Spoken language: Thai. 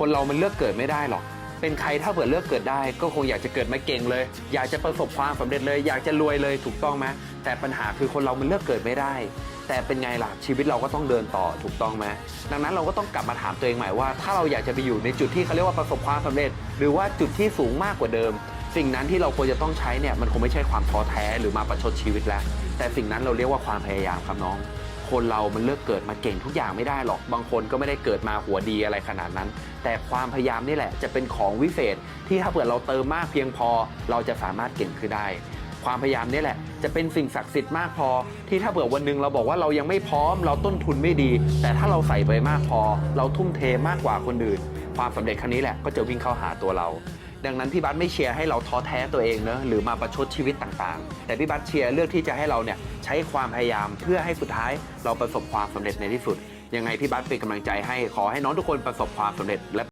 คนเรามันเลือกเกิดไม่ได้หรอก เป็นใครถ้าเผื่อเลือกเกิดได้ ก็คงอยากจะเกิดมาเก่งเลย อยากจะประสบความสำเร็จเลย อยากจะรวยเลยถูกต้องไหมแต่ปัญหาคือคนเรามันเลือกเกิดไม่ได้ แต่เป็นไงล่ะชีวิตเราก็ต้องเดินต่อถูกต้องไหมดังนั้นเราก็ต้องกลับมาถามตัวเองใหม่ว่า ถ้าเราอยากจะไปอยู่ในจุดที่เขาเรียกว่าประสบความสำเร็จ หรือว่าจุดที่สูงมากกว่าเดิม สิ่งนั้นที่เราควรจะต้องใช้เนี่ยมันคงไม่ใช่ความท้อแท้หรือมาประชดชีวิตแล้ว แต่สิ่งนั้นเราเรียกว่าความพยายามครับน้อง คนเรามันเลือกเกิดมาเก่งทุกอย่างไม่ได้หรอก บางคนก็ไม่ได้เกิดมาหัวดีอะไรขนาดนั้น แต่ความพยายามนี่แหละจะเป็นของวิเศษ ที่ถ้าเผื่อเราเติมมากเพียงพอ เราจะสามารถเก่งขึ้นได้ ความพยายามนี่แหละ จะเป็นสิ่งศักดิ์สิทธิ์มากพอ ที่ถ้าเผื่อวันหนึ่งเราบอกว่าเรายังไม่พร้อม เราต้นทุนไม่ดี แต่ถ้าเราใส่ไปมากพอ เราทุ่มเทมากกว่าคนอื่น ความสำเร็จครั้งนี้แหละก็จะวิ่งเข้าหาตัวเรา ดังนั้นพี่บัสไม่เชียร์ให้เราท้อแท้ตัวเองเนอะหรือมาประชดชีวิตต่างๆ แต่พี่บัสเชียร์เลือกที่จะให้เราเนี่ยใช้ความพยายามเพื่อให้สุดท้ายเราประสบความสำเร็จในที่สุด ยังไงพี่บัสเป็นกำลังใจให้ขอให้น้องทุกคนประสบความสำเร็จและ